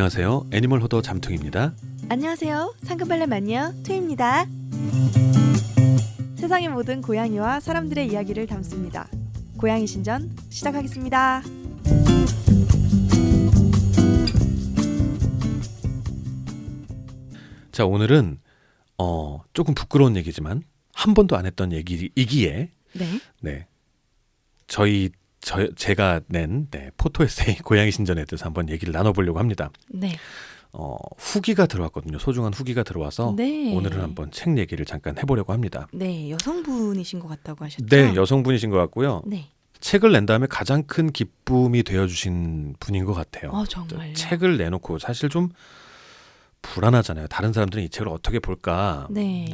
안녕하세요. 애니멀 호더 잠퉁입니다. 안녕하세요. 상금발레 마녀 투입니다. 세상의 모든 고양이와 사람들의 이야기를 담습니다. 고양이 신전 시작하겠습니다. 자, 오늘은 어, 조금 부끄러운 얘기지만 한 번도 안 했던 얘기이기에 네. 네. 저희 저 제가 낸 네, 포토 에세이 고양이 신전에 대해서 한번 얘기를 나눠 보려고 합니다. 네. 어, 후기가 들어왔거든요. 소중한 후기가 들어와서 네. 오늘은 한번 책 얘기를 잠깐 해 보려고 합니다. 네, 여성분이신 것 같다고 하셨죠? 네, 여성분이신 것 같고요. 네. 책을 낸 다음에 가장 큰 기쁨이 되어 주신 분인 것 같아요. 어, 정말요. 책을 내놓고 사실 좀 불안하잖아요. 다른 사람들은 이 책을 어떻게 볼까라고 네.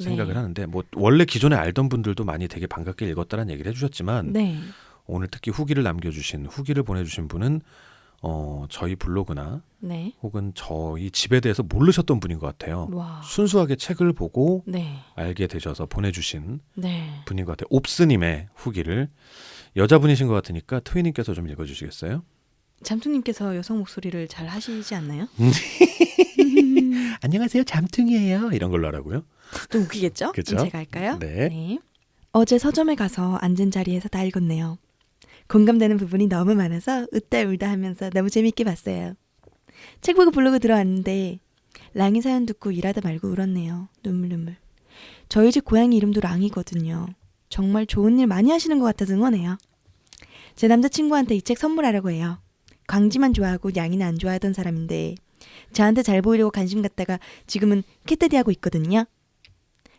생각을 네. 하는데 뭐 원래 기존에 알던 분들도 많이 되게 반갑게 읽었다는 얘기를 해주셨지만 네. 오늘 특히 후기를 남겨주신 후기를 보내주신 분은 어 저희 블로그나 네. 혹은 저희 집에 대해서 모르셨던 분인 것 같아요. 와. 순수하게 책을 보고 네. 알게 되셔서 보내주신 네. 분인 것 같아요. 옵스님의 후기를 여자분이신 것 같으니까 트위님께서 좀 읽어주시겠어요? 잠투님께서 여성 목소리를 잘 하시지 않나요? 안녕하세요, 잠퉁이에요. 이런 걸로 하라고요? 좀 웃기겠죠? 그죠? 제가 할까요? 네. 어제 서점에 가서 앉은 자리에서 다 읽었네요. 공감되는 부분이 너무 많아서 웃다 울다 하면서 너무 재밌게 봤어요. 책 보고 블로그 들어왔는데 랑이 사연 듣고 일하다 말고 울었네요. 눈물 눈물. 저희 집 고양이 이름도 랑이거든요. 정말 좋은 일 많이 하시는 것 같아서 응원해요. 제 남자친구한테 이 책 선물하려고 해요. 광지만 좋아하고 양이는 안 좋아하던 사람인데 저한테 잘 보이려고 관심 갖다가 지금은 캣데디 하고 있거든요.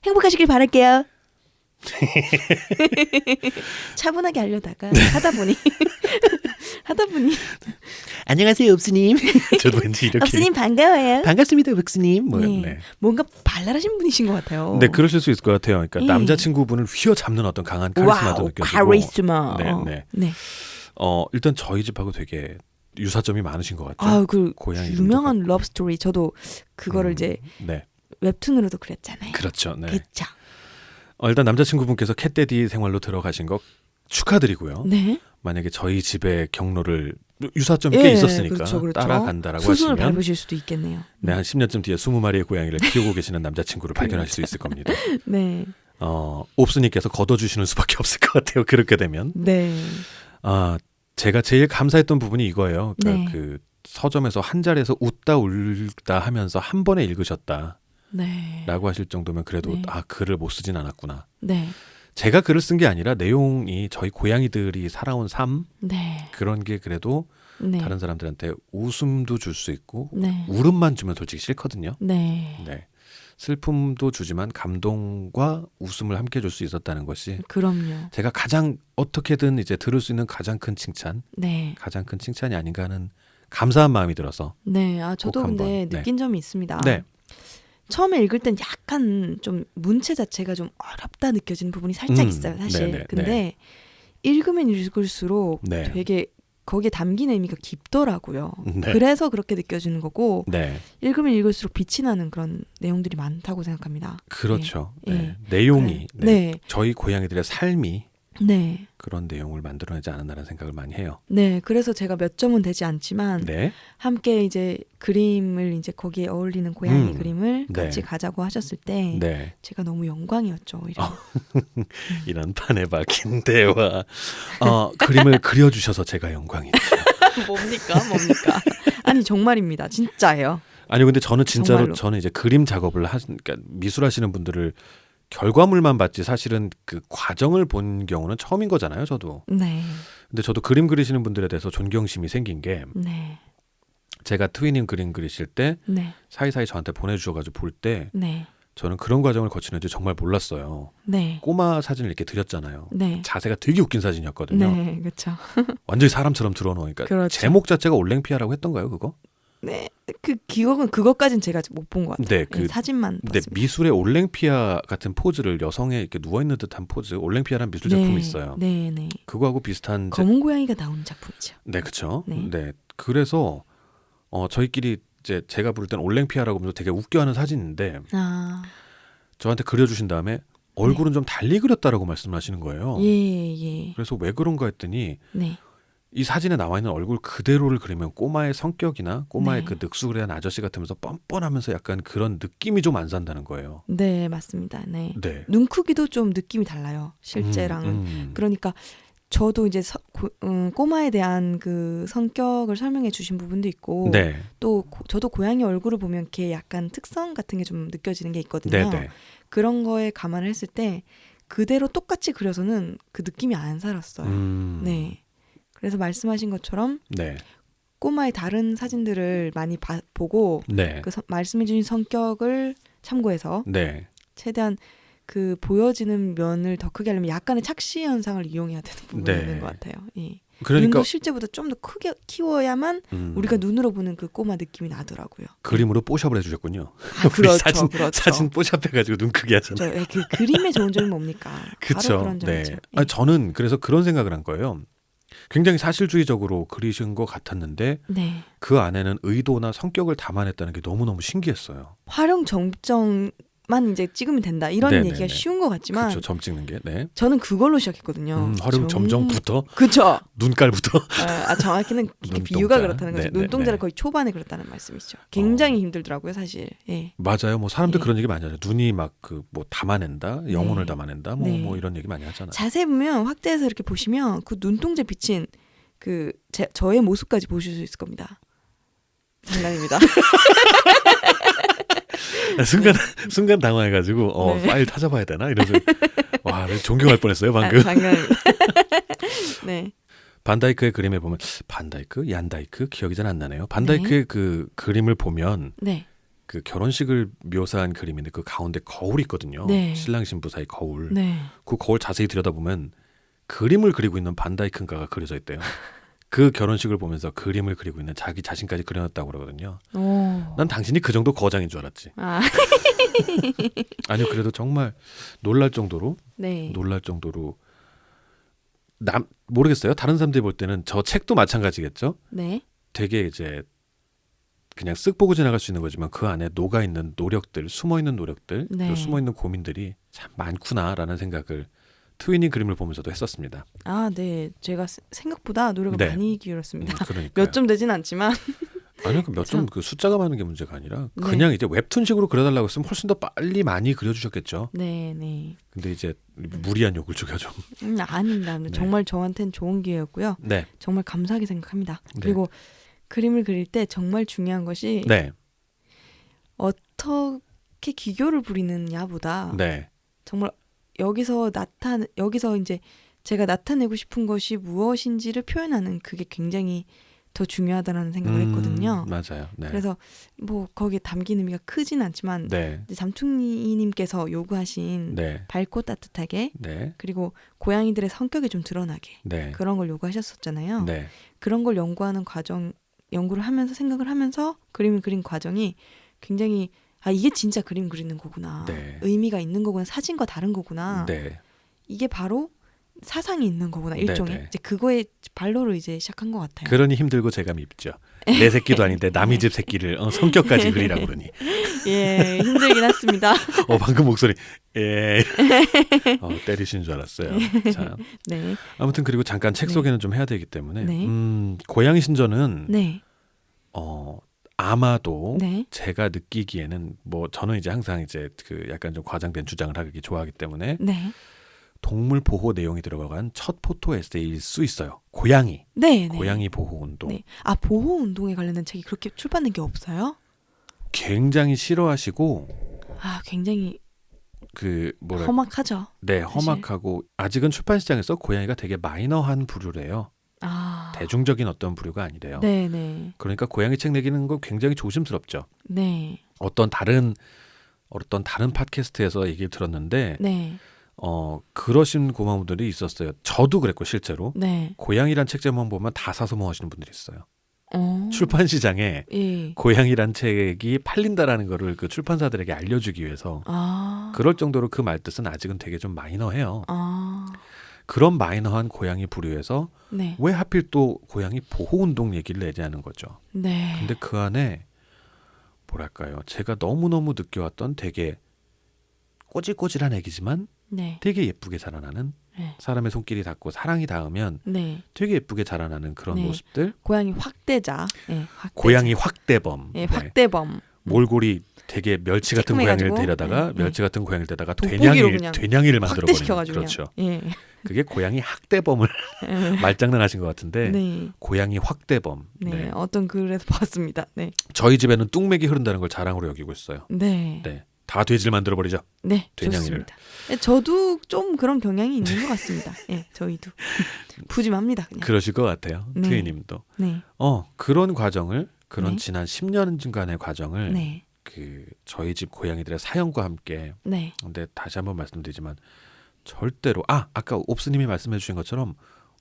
행복하시길 바랄게요. 차분하게 하려다가 하다 보니 하다 보니 안녕하세요, 읍스님. 저도 왠지 이렇게 업스님 반가워요. 반갑습니다, 읍스님. 뭐, 네. 네. 뭔가 발랄하신 분이신 것 같아요. 네, 그러실 수 있을 것 같아요. 그러니까 예. 남자친구분을 휘어잡는 어떤 강한 카리스마도 느껴지고. 카리스마. 네, 어, 네. 네. 어, 일단 저희 집하고 되게 유사점이 많으신 것. 아, 그 고양이 이름도 유명한. 러브 스토리 저도 그거를 음, 이제 네, 웹툰으로도 그렸잖아요. 그렇죠. 네. 그쵸. 어, 일단 남자친구분께서 캣데디 생활로 들어가신 거 축하드리고요. 네. 만약에 저희 집의 경로를 유사점이 예, 꽤 있었으니까 그렇죠, 그렇죠. 따라간다라고 하시면 밟으실 수도 있겠네요. 네, 한 10년쯤 뒤에 20마리의 고양이를 키우고 계시는 남자친구를 발견하실 수 있을 겁니다. 네. 어, 옵스님께서 걷어주시는 수밖에 없을 것 같아요. 그렇게 되면. 네. 아, 제가 제일 감사했던 부분이 이거예요. 그러니까 네. 그 서점에서 한 자리에서 웃다 울다 하면서 한 번에 읽으셨다 라고 네. 하실 정도면 그래도 네. 아 글을 못 쓰진 않았구나. 네. 제가 글을 쓴 게 아니라 내용이 저희 고양이들이 살아온 삶 네. 그런 게 그래도 네. 다른 사람들한테 웃음도 줄 수 있고 네. 울음만 주면 솔직히 싫거든요. 네. 네. 슬픔도 주지만 감동과 웃음을 함께 줄 수 있었다는 것이 그럼요. 제가 가장 어떻게든 이제 들을 수 있는 가장 큰 칭찬, 네. 가장 큰 칭찬이 아닌가 하는 감사한 마음이 들어서 네. 아, 저도 꼭 근데 네. 느낀 점이 있습니다. 네. 처음에 읽을 땐 약간 좀 문체 자체가 좀 어렵다 느껴지는 부분이 살짝 음, 있어요, 사실. 네네, 근데 네. 읽으면 읽을수록 네. 되게 거기에 담긴 의미가 깊더라고요. 네. 그래서 그렇게 느껴지는 거고 네, 읽으면 읽을수록 빛이 나는 그런 내용들이 많다고 생각합니다. 그렇죠. 예. 네. 내용이. 네. 네. 저희 고양이들의 삶이 네. 그런 내용을 만들어내지 않았나라는 생각을 많이 해요. 네. 그래서 제가 몇 점은 되지 않지만 네, 함께 이제 그림을 이제 거기에 어울리는 고양이 음, 그림을 네. 같이 가자고 하셨을 때 네. 제가 너무 영광이었죠. 오히려. 이런 판에 박힌 대화. 어, 그림을 그려주셔서 제가 영광이죠. 뭡니까? 뭡니까? 아니 정말입니다. 진짜예요. 아니 근데 저는 진짜로 정말로. 저는 이제 그림 작업을 하, 그러니까 미술하시는 분들을 결과물만 봤지 사실은 그 과정을 본 경우는 처음인 거잖아요. 저도. 네. 근데 저도 그림 그리시는 분들에 대해서 존경심이 생긴 게 네. 제가 트위님 그림 그리실 때 네. 사이사이 저한테 보내주셔가지고 볼 때 네. 저는 그런 과정을 거치는지 정말 몰랐어요. 네. 꼬마 사진을 이렇게 드렸잖아요. 네. 자세가 되게 웃긴 사진이었거든요. 네, 그렇죠. 완전히 사람처럼 들어놓으니까 그렇죠. 제목 자체가 올랭피아라고 했던가요, 그거? 네, 그 기억은 그것까진 제가 못 본 것 같아요. 네, 예, 그 사진만 근데 봤습니다. 미술의 올랭피아 같은 포즈를 여성의 이렇게 누워 있는 듯한 포즈, 올랭피아라는 미술 작품이 있어요. 네, 네. 그거하고 비슷한 제- 검은 고양이가 나오는 작품이죠. 네, 그렇죠. 네. 네. 그래서 어 저희끼리 이제 제가 부를 땐 올랭피아라고 하면서 되게 웃겨하는 사진인데 아, 저한테 그려주신 다음에 얼굴은 좀 달리 그렸다라고 말씀하시는 거예요. 예, 예. 그래서 왜 그런가 했더니 네, 이 사진에 나와 있는 얼굴 그대로를 그리면 꼬마의 성격이나 꼬마의 네. 그 늑수그레한 아저씨 같으면서 뻔뻔하면서 약간 그런 느낌이 좀 안 산다는 거예요. 네, 맞습니다. 네. 네. 눈 크기도 좀 느낌이 달라요. 실제랑은. 음, 음. 그러니까 저도 이제 서, 고, 음, 꼬마에 대한 그 성격을 설명해 주신 부분도 있고 네. 또 고- 저도 고양이 얼굴을 보면 걔 약간 특성 같은 게 좀 느껴지는 게 있거든요. 네, 네. 그런 거에 감안을 했을 때 그대로 똑같이 그려서는 그 느낌이 안 살았어요. 음. 네. 그래서 말씀하신 것처럼 네. 꼬마의 다른 사진들을 많이 봐- 보고 네. 그 서- 말씀해주신 성격을 참고해서 네. 최대한 그 보여지는 면을 더 크게 하려면 약간의 착시 현상을 이용해야 되는 부분이 네. 있는 것 같아요. 예. 그러니까 눈도 실제보다 좀 더 크게 키워야만 음, 우리가 눈으로 보는 그 꼬마 느낌이 나더라고요. 그림으로 뽀샵을 해주셨군요. 아, 그렇죠, 사진 그렇죠. 사진 뽀샵해가지고 눈 크게 하잖아요. 저, 예, 그 그림의 좋은 점이 뭡니까? 바로 그렇죠. 네. 점이죠. 예. 아니, 저는 그래서 그런 생각을 한 거예요. 굉장히 사실주의적으로 그리신 것 같았는데 네. 그 안에는 의도나 성격을 담아냈다는 게 너무 너무 신기했어요. 활용 정점 만 이제 찍으면 된다 이런 네네네. 얘기가 쉬운 것 같지만 그렇죠. 점 찍는 게. 네. 저는 그걸로 시작했거든요. 음, 활용 정- 점정부터 그쵸. 눈깔부터. 아, 아, 정확히는 눈동자. 비유가 그렇다는 거죠. 네, 네, 눈동자를 네. 거의 초반에 그렇다는 말씀이시죠. 굉장히 힘들더라고요, 사실. 예. 맞아요. 뭐 사람들 네. 그런 얘기 많이 하죠. 눈이 막 그 뭐 담아낸다, 영혼을 네. 담아낸다, 뭐뭐 네. 이런 얘기 많이 하잖아요. 자세히 보면 확대해서 이렇게 보시면 그 눈동자 비친 그 제, 저의 모습까지 보실 수 있을 겁니다. 장난입니다. 순간 순간 당황해가지고 어 네. 파일 찾아봐야 되나 이러면서 와 존경할 뻔했어요 방금. 아, 장난입니다. 네. 반다이크의 그림에 보면 반다이크, 얀다이크 기억이 잘 안 나네요. 반다이크의 그 그림을 보면 네. 그 결혼식을 묘사한 그림인데 그 가운데 거울이 있거든요. 네. 신랑 신부 사이 거울. 네. 그 거울 자세히 들여다보면 그림을 그리고 있는 반다이크인가가 그려져 있대요. 그 결혼식을 보면서 그림을 그리고 있는 자기 자신까지 그려놨다고 그러거든요. 오. 난 당신이 그 정도 거장인 줄 알았지. 아, 아니요, 그래도 정말 놀랄 정도로 네. 놀랄 정도로 남 모르겠어요. 다른 사람들이 볼 때는 저 책도 마찬가지겠죠. 네. 되게 이제 그냥 쓱 보고 지나갈 수 있는 거지만 그 안에 녹아 있는 노력들, 숨어 있는 노력들, 네. 숨어 있는 고민들이 참 많구나라는 생각을 트위닝 그림을 보면서도 했었습니다. 아, 네. 제가 세- 생각보다 노력을 네. 많이 음, 기울였습니다. 그러니까 몇점 되진 않지만 아니요, 몇점 참. 그 숫자가 많은 게 문제가 아니라 네. 그냥 이제 웹툰식으로 그려달라고 했으면 훨씬 더 빨리 많이 그려주셨겠죠. 네, 네. 근데 이제 무리한 욕을 주겨 좀. 음, 아닙니다. 네. 정말 저한테는 좋은 기회였고요. 네, 정말 감사하게 생각합니다. 네. 그리고 그림을 그릴 때 정말 중요한 것이 네, 어떻게 기교를 부리느냐보다 네, 정말 여기서 나타 여기서 이제 제가 나타내고 싶은 것이 무엇인지를 표현하는 그게 굉장히 더 중요하다라는 생각을 음, 했거든요. 맞아요. 네, 그래서 뭐 거기에 담긴 의미가 크진 않지만 네, 이제 잠퉁이님께서 요구하신 네, 밝고 따뜻하게 네, 그리고 고양이들의 성격이 좀 드러나게 네, 그런 걸 요구하셨었잖아요. 네, 그런 걸 연구하는 과정 연구를 하면서 생각을 하면서 그림을 그린 과정이 굉장히 아 이게 진짜 그림 그리는 거구나 네. 의미가 있는 거구나 사진과 다른 거구나 네, 이게 바로 사상이 있는 거구나 일종의 네. 이제 그거에 발로를 이제 시작한 것 같아요. 그러니 힘들고 제가 밉죠. 내 새끼도 아닌데 남의 집 새끼를 어, 성격까지 그리라고 그러니. 예 힘들긴 했습니다. 어 방금 목소리 예 어, 때리신 줄 알았어요. 자 네, 아무튼 그리고 잠깐 책 네. 소개는 좀 해야 되기 때문에 네. 음, 고양이 신전은 네, 어 아마도 네, 제가 느끼기에는 뭐 저는 이제 항상 이제 그 약간 좀 과장된 주장을 하기 좋아하기 때문에 네, 동물 보호 내용이 들어간 첫 포토 에세이일 수 있어요. 고양이 네, 네. 고양이 보호 운동 네. 아 보호 운동에 관련된 책이 그렇게 출판된 게 없어요? 굉장히 싫어하시고 아 굉장히 그 뭐랄 험악하죠. 네 사실. 험악하고 아직은 출판 시장에서 고양이가 되게 마이너한 부류래요. 아 대중적인 어떤 부류가 아니래요. 네, 네, 그러니까 고양이 책 내기는 거 굉장히 조심스럽죠. 네, 어떤 다른 어떤 다른 팟캐스트에서 얘기를 들었는데 네, 어 그러신 고마분들이 있었어요. 저도 그랬고 실제로 네. 고양이란 책 제목만 보면 다 사서 뭐 하시는 분들이 있어요. 어. 출판 시장에 예. 고양이란 책이 팔린다라는 거를 그 출판사들에게 알려주기 위해서 아. 그럴 정도로 그 말뜻은 아직은 되게 좀 마이너해요. 아. 그런 마이너한 고양이 부류에서 네. 왜 하필 또 고양이 보호 운동 얘기를 내냐는 거죠. 네. 근데 그 안에 뭐랄까요? 제가 너무너무 느껴왔던 되게 꼬질꼬질한 애기지만 네. 되게 예쁘게 자라나는 네. 사람의 손길이 닿고 사랑이 닿으면 네. 되게 예쁘게 자라나는 그런 네. 모습들. 고양이 확대자. 예, 확대자. 고양이 확대범. 예, 네. 확대범. 몰골이 되게 멸치 같은 고양이를 데려다가 네, 네. 멸치 같은 고양이를 돼냥이 그냥 돼냥이를 만들어 버리는 그렇죠. 그게 고양이 학대범을 말장난하신 것 같은데 네. 고양이 확대범. 네. 네. 어떤 글에서 봤습니다. 네. 저희 집에는 뚝맥이 흐른다는 걸 자랑으로 여기고 있어요. 네. 네. 다 돼지를 만들어 버리죠. 네, 된장이를. 좋습니다. 예, 저도 좀 그런 경향이 있는 것 같습니다. 예, 저희도 푸짐합니다. 그냥. 그러실 것 같아요. 네. 트이님도. 네, 어 그런 과정을 그런 네. 지난 10년간의 과정을 네, 그 저희 집 고양이들의 사연과 함께 네, 근데 다시 한번 말씀드리지만 절대로 아 아까 옵스님이 말씀해 주신 것처럼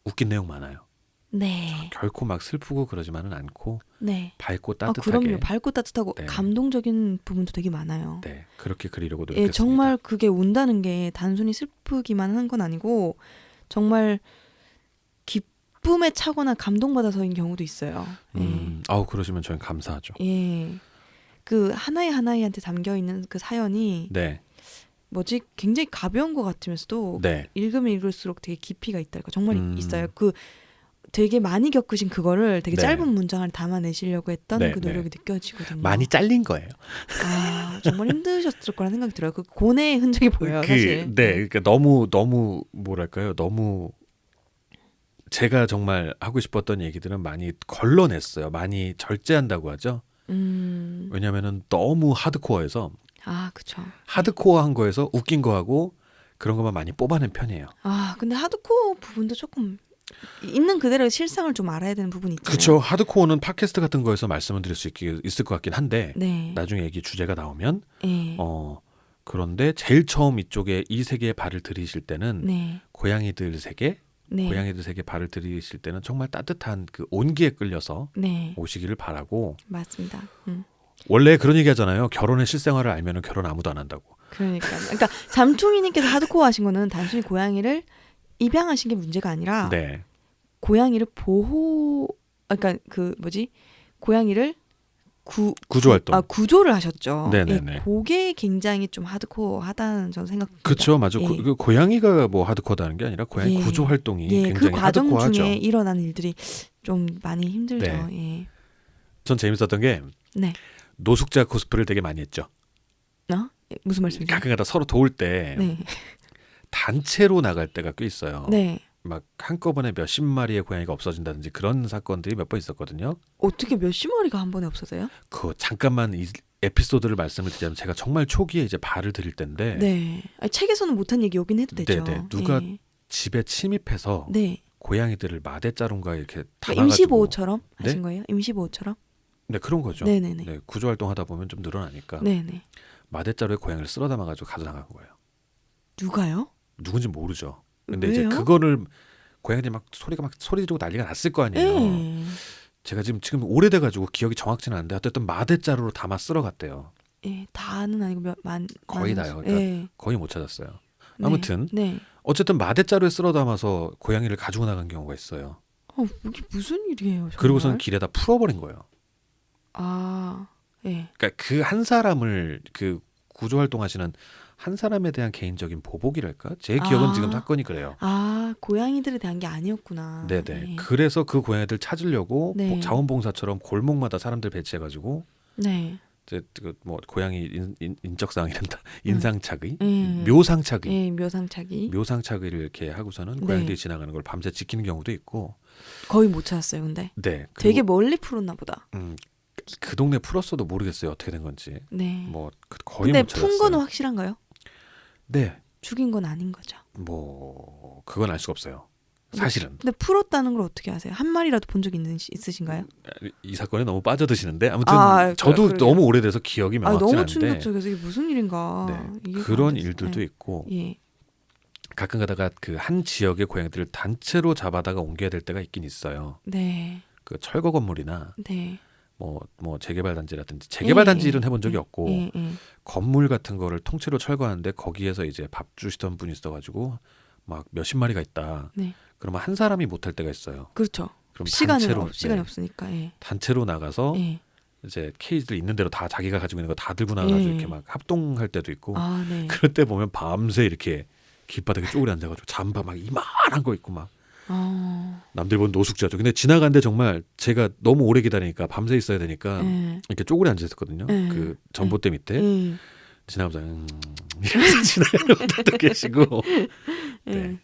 웃긴 내용 많아요. 네, 결코 막 슬프고 그러지만은 않고 네. 밝고 아, 따뜻하게 그럼요. 밝고 따뜻하고 네. 감동적인 부분도 되게 많아요. 네 그렇게 그리려고 노력했습니다. 예, 정말 그게 운다는 게 단순히 슬프기만 한 건 아니고 정말 기쁨에 차거나 감동받아서인 경우도 있어요. 예. 음, 아우 그러시면 저는 감사하죠. 예. 그 하나의 하나이한테 담겨 있는 그 사연이 네, 뭐지 굉장히 가벼운 것 같으면서도 네, 읽으면 읽을수록 되게 깊이가 있달까 정말 음. 있어요. 그 되게 많이 겪으신 그거를 되게 네. 짧은 문장을 담아내시려고 했던 네, 그 네. 노력이 느껴지거든요. 많이 잘린 거예요. 아 정말 힘드셨을 거라는 생각이 들어요. 그 고뇌의 흔적이 보여요. 그, 사실. 네, 그러니까 너무 너무 뭐랄까요, 너무 제가 정말 하고 싶었던 얘기들은 많이 걸러냈어요. 많이 절제한다고 하죠. 음. 왜냐하면은 너무 하드코어해서 아 그쵸. 하드코어한 거에서 웃긴 거하고 그런 것만 많이 뽑아낸 편이에요. 아 근데 하드코어 부분도 조금 있는 그대로의 실상을 좀 알아야 되는 부분이 있잖아요. 그렇죠. 하드코어는 팟캐스트 같은 거에서 말씀을 드릴 수 있, 있을 것 같긴 한데 네. 나중에 얘기 주제가 나오면 네. 어 그런데 제일 처음 이쪽에 이 세계에 발을 들이실 때는 네. 고양이들 세계, 네. 고양이들 세계 발을 들이실 때는 정말 따뜻한 그 온기에 끌려서 네. 오시기를 바라고 맞습니다. 음. 원래 그런 얘기 하잖아요. 결혼의 실생활을 알면 은 결혼 아무도 안 한다고. 그러니까 그러니까 잠퉁이님께서 하드코어 하신 거는 단순히 고양이를 입양하신 게 문제가 아니라 네. 고양이를 보호 아, 그러니까 그 뭐지 고양이를 구 구조 활동. 아 구조를 하셨죠. 네네네. 예, 그게 굉장히 좀 하드코어하다는 저는 생각합니다. 그렇죠, 맞아. 예. 고, 그 고양이가 뭐 하드코어다는 게 아니라 고양이 예. 구조 활동이 예, 굉장히 그 과정 하드코어하죠. 중에 일어난 일들이 좀 많이 힘들죠. 네. 예. 전 재밌었던 게 네. 노숙자 코스프레를 되게 많이 했죠. 어? 예, 무슨 말씀이세요? 가끔가다 서로 도울 때 네. 단체로 나갈 때가 꽤 있어요. 네. 막 한꺼번에 몇십 마리의 고양이가 없어진다든지 그런 사건들이 몇 번 있었거든요. 어떻게 몇십 마리가 한 번에 없어져요? 그 잠깐만 이 에피소드를 말씀을 드리자면 제가 정말 초기에 이제 발을 들일 때인데 네. 아니, 책에서는 못한 얘기 여긴 해도 되죠. 네네. 누가 예. 집에 침입해서 네. 고양이들을 마대 자루인가 이렇게 그러니까 담아가지고 임시보호처럼 네? 하신 거예요? 임시보호처럼? 네 그런 거죠. 네네네. 네, 구조 활동하다 보면 좀 늘어나니까 네네. 마대자루에 고양이를 쓸어 담아가지고 가져나간 거예요. 누가요? 누군지 모르죠. 근데 왜요? 이제 그거를 고양이들이 막 소리가 막 소리 지르고 난리가 났을 거 아니에요. 예. 제가 지금 지금 오래돼 가지고 기억이 정확치는 않은데 어쨌든 마대자루로 담아 쓸어 갔대요. 예, 다는 아니고 몇, 만 거의 다요. 수- 그러니까 예. 거의 못 찾았어요. 네. 아무튼 네. 어쨌든 마대자루에 쓸어 담아서 고양이를 가지고 나간 경우가 있어요. 어, 이게 무슨 일이에요? 정말? 그리고선 길에다 풀어버린 거예요. 아, 예. 그러니까 그 한 사람을 그 구조 활동하시는 한 사람에 대한 개인적인 보복이랄까? 제 기억은 아. 지금 사건이 그래요. 아, 고양이들에 대한 게 아니었구나. 네네. 예. 그래서 그 고양이들 찾으려고 네. 복- 자원봉사처럼 골목마다 사람들 배치해가지고 네. 이제 그뭐 고양이 인, 인, 인적사항 이런다 인상착의, 음. 묘상착의, 예, 묘상차기. 묘상착의를 이렇게 하고서는 네. 고양이들이 지나가는 걸 밤새 지키는 경우도 있고. 거의 못 찾았어요, 근데. 네. 그리고, 되게 멀리 풀었나 보다. 음, 그 동네 풀었어도 모르겠어요 어떻게 된 건지. 네. 뭐 그- 거의 근데 못 찾았어요. 푼 거는 확실한가요? 네. 죽인 건 아닌 거죠. 뭐 그건 알 수가 없어요. 사실은 근데 풀었다는 걸 어떻게 아세요? 한 마리라도 본 적 있는 있으신가요? 이 사건에 너무 빠져드시는데 아무튼 아, 저도 그러게요. 너무 오래돼서 기억이 아, 너무 않은데 충격적이어서 이게 무슨 일인가. 네, 그런. 일들도 네. 있고 예. 가끔 가다가 그 한 지역의 고양이들을 단체로 잡아다가 옮겨야 될 때가 있긴 있어요. 네. 그 철거 건물이나 네. 뭐 뭐 재개발 단지라든지 재개발 예, 단지 예, 일은 해본 적이 예, 없고 예, 예. 건물 같은 거를 통째로 철거하는데 거기에서 이제 밥 주시던 분이 있어가지고 막 몇십 마리가 있다. 네. 그러면 한 사람이 못할 때가 있어요. 그렇죠. 그럼 시간은 단체로 없, 시간이 네, 없으니까. 예. 단체로 나가서 예. 이제 케이지들 있는 대로 다 자기가 가지고 있는 거 다 들고 나가서 예. 이렇게 막 합동할 때도 있고 아, 네. 그럴 때 보면 밤새 이렇게 길바닥에 쪼그려 앉아가지고 잠바 막 이만한 거 입고 막 어. 남들 보는 노숙자죠. 근데 지나가는데 정말 제가 너무 오래 기다리니까 밤새 있어야 되니까 예. 이렇게 쪼그려 앉아 있었거든요. 네. 그 전봇대 밑에 예. 지나가면서 음, 이러면서 지나가는 분들도 계시고 예. 네.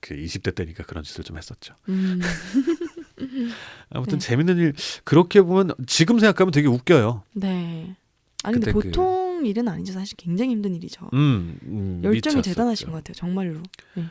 그 20대 때니까 그런 짓을 좀 했었죠. 음. 아무튼 네. 재밌는 일 그렇게 보면 지금 생각하면 되게 웃겨요. 네. 아니 근데 그- 보통 일은 아니죠. 사실 굉장히 힘든 일이죠. 음, 음, 열정이 미쳤었죠. 대단하신 것 같아요. 정말로. 예.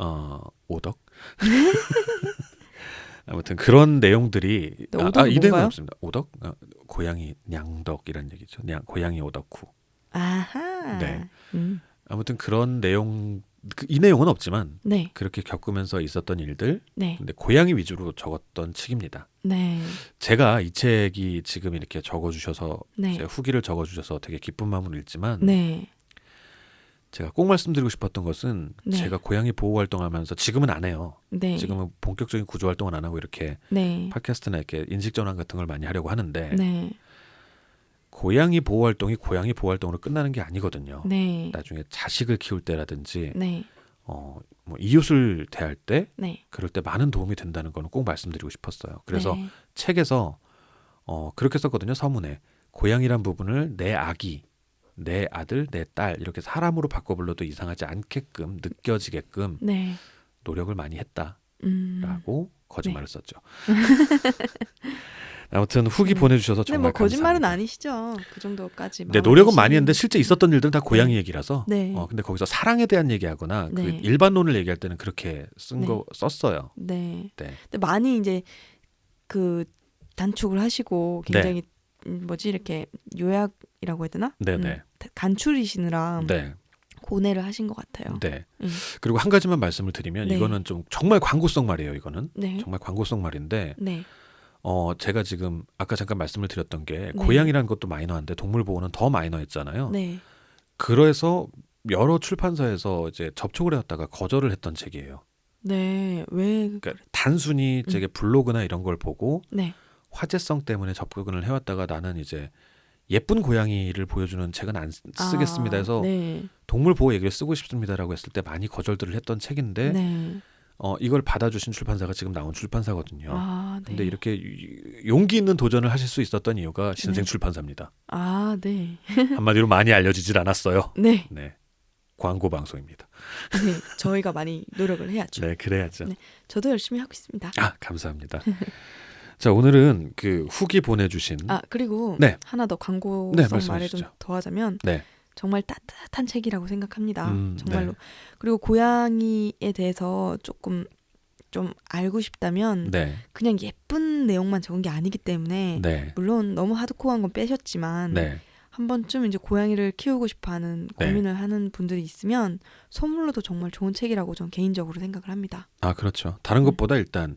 어, 오덕. 아무튼 그런 내용들이 네, 아, 아, 이 내용은? 없습니다. 오덕 어, 고양이 냥덕이란 얘기죠. 냥 고양이 오덕후. 아하. 네. 음. 아무튼 그런 내용 그, 이 내용은 없지만 네. 그렇게 겪으면서 있었던 일들 네. 근데 고양이 위주로 적었던 책입니다. 네. 제가 이 책이 지금 이렇게 적어주셔서 네. 제 후기를 적어주셔서 되게 기쁜 마음으로 읽지만 네. 제가 꼭 말씀드리고 싶었던 것은 네. 제가 고양이 보호 활동하면서 지금은 안 해요. 네. 지금은 본격적인 구조 활동은 안 하고 이렇게 네. 팟캐스트나 이렇게 인식 전환 같은 걸 많이 하려고 하는데 네. 고양이 보호 활동이 고양이 보호 활동으로 끝나는 게 아니거든요. 네. 나중에 자식을 키울 때라든지 네. 어, 뭐 이웃을 대할 때 네. 그럴 때 많은 도움이 된다는 거는 꼭 말씀드리고 싶었어요. 그래서 네. 책에서 어, 그렇게 썼거든요. 서문에 고양이란 부분을 내 아기, 내 아들, 내 딸 이렇게 사람으로 바꿔 불러도 이상하지 않게끔 느껴지게끔 네. 노력을 많이 했다라고 음. 거짓말을 썼죠. 아무튼 후기 네. 보내주셔서 근데 정말 뭐 거짓말은 감사합니다. 아니시죠. 그 정도까지. 네, 노력은 많이 했는데 실제 있었던 일들은 다 고양이 얘기라서. 네. 어, 근데 거기서 사랑에 대한 얘기하거나 그 네. 일반론을 얘기할 때는 그렇게 쓴 네. 거 썼어요. 네. 네. 근데 많이 이제 그 단축을 하시고 네. 굉장히 음, 뭐지 이렇게 요약이라고 해야 되나? 네네. 음, 간추리시느라 네. 고뇌를 하신 것 같아요. 네. 음. 그리고 한 가지만 말씀을 드리면 네. 이거는 좀 정말 광고성 말이에요. 이거는 네. 정말 광고성 말인데 네. 어 제가 지금 아까 잠깐 말씀을 드렸던 게 네. 고양이라는 것도 마이너한데 동물 보호는 더 마이너했잖아요. 네. 그래서 여러 출판사에서 이제 접촉을 해왔다가 거절을 했던 책이에요. 네. 왜 그러니까 단순히 음. 제게 블로그나 이런 걸 보고 네. 화제성 때문에 접근을 해왔다가 나는 이제 예쁜 고양이를 보여주는 책은 안 쓰- 쓰겠습니다 해서 아, 네. 동물 보호 얘기를 쓰고 싶습니다라고 했을 때 많이 거절들을 했던 책인데 네. 어, 이걸 받아주신 출판사가 지금 나온 출판사거든요. 아, 네. 근데 이렇게 유- 용기 있는 도전을 하실 수 있었던 이유가 신생 네. 출판사입니다. 아, 네. 한마디로 많이 알려지질 않았어요. 네. 네. 광고 방송입니다. 네. 저희가 많이 노력을 해야죠. 네, 그래야죠. 네. 저도 열심히 하고 있습니다. 아, 감사합니다. 자, 오늘은 그 후기 보내주신 아, 그리고 네. 하나 더 광고성 네, 말을. 좀 더하자면 네. 정말 따뜻한 책이라고 생각합니다. 음, 정말로. 네. 그리고 고양이에 대해서 조금 좀 알고 싶다면 네, 그냥 예쁜 내용만 적은 게 아니기 때문에 네, 물론 너무 하드코어한 건 빼셨지만 네, 한 번쯤 이제 고양이를 키우고 싶어하는 네. 고민을 하는 분들이 있으면 선물로도 정말 좋은 책이라고 저는 개인적으로 생각을 합니다. 아 그렇죠. 다른 음. 것보다 일단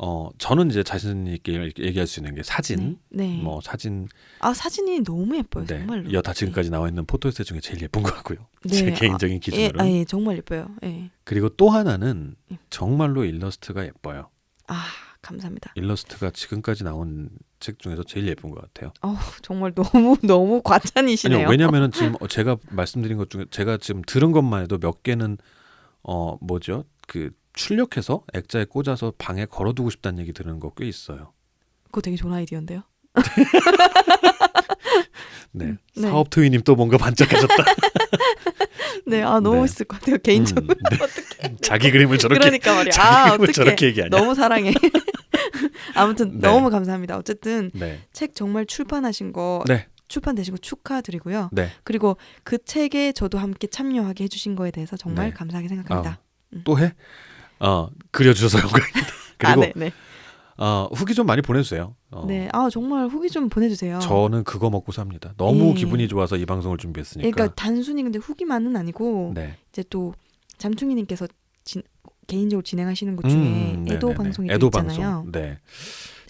어 저는 이제 자신 있게 얘기할 수 있는 게 사진, 네. 네. 뭐 사진, 아 사진이 너무 예뻐요 네, 정말로. 여다 지금까지 나와 있는 포토에세 중에 제일 예쁜 것 같고요. 네. 제 아, 개인적인 예, 기준으로. 아, 예, 정말 예뻐요. 예. 그리고 또 하나는 예. 정말로 일러스트가 예뻐요. 아 감사합니다. 일러스트가 지금까지 나온 책 중에서 제일 예쁜 것 같아요. 어 정말 너무 너무 과찬이시네요. 아니요, 왜냐면은 지금 어, 제가 말씀드린 것 중에 제가 지금 들은 것만 해도 몇 개는 어 뭐죠? 그 출력해서 액자에 꽂아서 방에 걸어두고 싶다는 얘기 들은 거 꽤 있어요. 그거 되게 좋은 아이디어인데요. 네, 네. 사업 트위님 또 뭔가 반짝해졌다. 네, 아 너무 네. 멋있을 것 같아요 개인적으로. 음, 네. 자기 그림을 저렇게 그러니까 말이야. 아 어떻게 저렇게 얘기하냐. 너무 사랑해. 아무튼 네. 너무 감사합니다. 어쨌든 네, 책 정말 출판하신 거 네, 출판되신 거 축하드리고요. 네. 그리고 그 책에 저도 함께 참여하게 해주신 거에 대해서 정말 네. 감사하게 생각합니다. 또 해? 어 그려주셔서 영광입니다. 그리고 아, 네, 네, 어, 후기 좀 많이 보내주세요. 어, 네. 아 정말 후기 좀 보내주세요. 저는 그거 먹고 삽니다. 너무 예. 기분이 좋아서 이 방송을 준비했으니까. 그러니까 단순히 근데 후기만은 아니고 네. 이제 또 잠충이님께서 진- 개인적으로 진행하시는 것 중에 음, 애도 네네네. 방송이 애도 또 있잖아요. 방송. 네.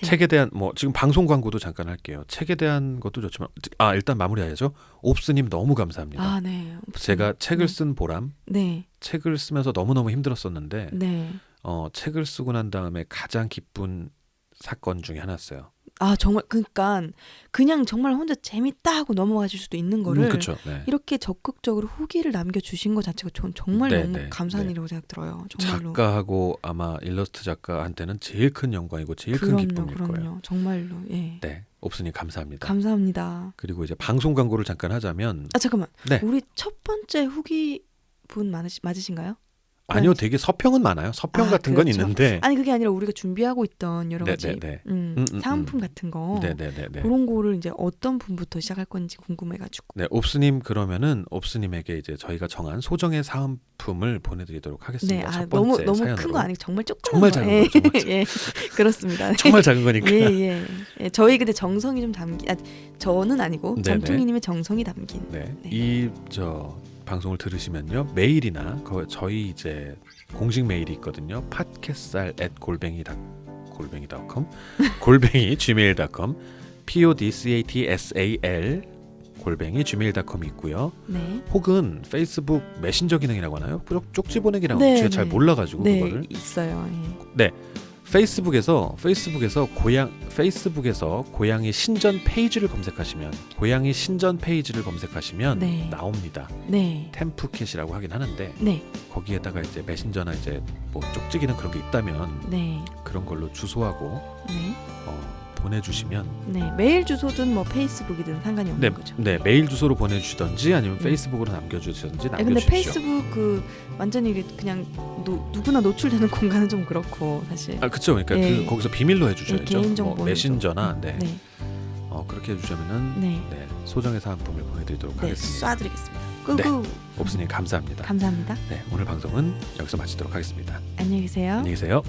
네. 책에 대한 뭐 지금 방송 광고도 잠깐 할게요. 책에 대한 것도 좋지만 아 일단 마무리해야죠. 옵스님 너무 감사합니다. 아, 네. 제가 책을 네. 쓴 보람, 네, 책을 쓰면서 너무 너무 힘들었었는데 네. 어 책을 쓰고 난 다음에 가장 기쁜 사건 중에 하나였어요. 아 정말 그러니까 그냥 정말 혼자 재밌다 하고 넘어가실 수도 있는 거를 음, 그렇죠. 네. 이렇게 적극적으로 후기를 남겨주신 것 자체가 전 정말 네, 너무 네, 감사한 네. 일이라고 생각 들어요. 정말로. 작가하고 아마 일러스트 작가한테는 제일 큰 영광이고 제일 큰 그럼요, 기쁨일 그럼요. 거예요. 정말로 예. 네, 옵스님 감사합니다. 감사합니다. 그리고 이제 방송 광고를 잠깐 하자면 아 잠깐만. 네. 우리 첫 번째 후기 분 많으시, 맞으신가요? 아니요, 되게 서평은 많아요. 서평 아, 같은 건 그렇죠. 있는데. 아니 그게 아니라 우리가 준비하고 있던 여러 네, 가지 네, 네. 음, 음, 음, 사은품 같은 거 네, 네, 네, 네. 그런 거를 이제 어떤 분부터 시작할 건지 궁금해가지고. 네, 옵스님 그러면은 옵스님에게 이제 저희가 정한 소정의 사은품을 보내드리도록 네, 하겠습니다. 아첫 너무 번째 너무 사연으로. 큰거 아니고 정말 조그만 정말 거. 작은 예. 거, 정말 작은 예, 그렇습니다. 정말 작은 거니까. 예, 예, 예. 저희 근데 정성이 좀 담긴, 아, 저는 아니고 네네. 전통이님의 정성이 담긴. 네, 네. 이저 방송을 들으시면요 메일이나 거, 저희 이제 공식 메일이 있거든요. 팟캐살 at 골뱅이 닷 골뱅이.com 골뱅이 gmail.com p o d c a t s a l 골뱅이 gmail.com 있고요. 네, 혹은 페이스북 메신저 기능이라고 하나요? 쪽- 쪽지 보내기라고 네, 제가 잘 네. 몰라가지고 네 그거를 있어요. 예. 페이스북에서 페이스북에서 고양 페이스북에서 고양이 신전 페이지를 검색하시면 고양이 신전 페이지를 검색하시면 네. 나옵니다. 네, 템프캣이라고 하긴 하는데 네, 거기에다가 이제 메신저나 이제 뭐 쪽지기는 그런 게 있다면 네, 그런 걸로 주소하고 네, 어, 보내주시면 네. 메일 주소든 뭐 페이스북이든 상관이 없는 네, 거죠. 네 메일 주소로 보내주시던지 아니면 음. 페이스북으로 남겨주시던지 아, 근데 남겨주십시오. 페이스북 그 완전히 이게 그냥 노, 누구나 노출되는 공간은 좀 그렇고 사실. 아 그렇죠. 그러니까 예. 그 거기서 비밀로 해주셔야죠. 예, 개인정보는 뭐 메신저나 좀- 네. 네, 어, 그렇게 해주시면은 네, 네, 소정의 사은품을 보내드리도록 네, 하겠습니다. 쏴드리겠습니다. 끄고 옵스님 감사합니다. 감사합니다. 네, 오늘 방송은 여기서 마치도록 하겠습니다. 안녕히 계세요. 안녕히 계세요.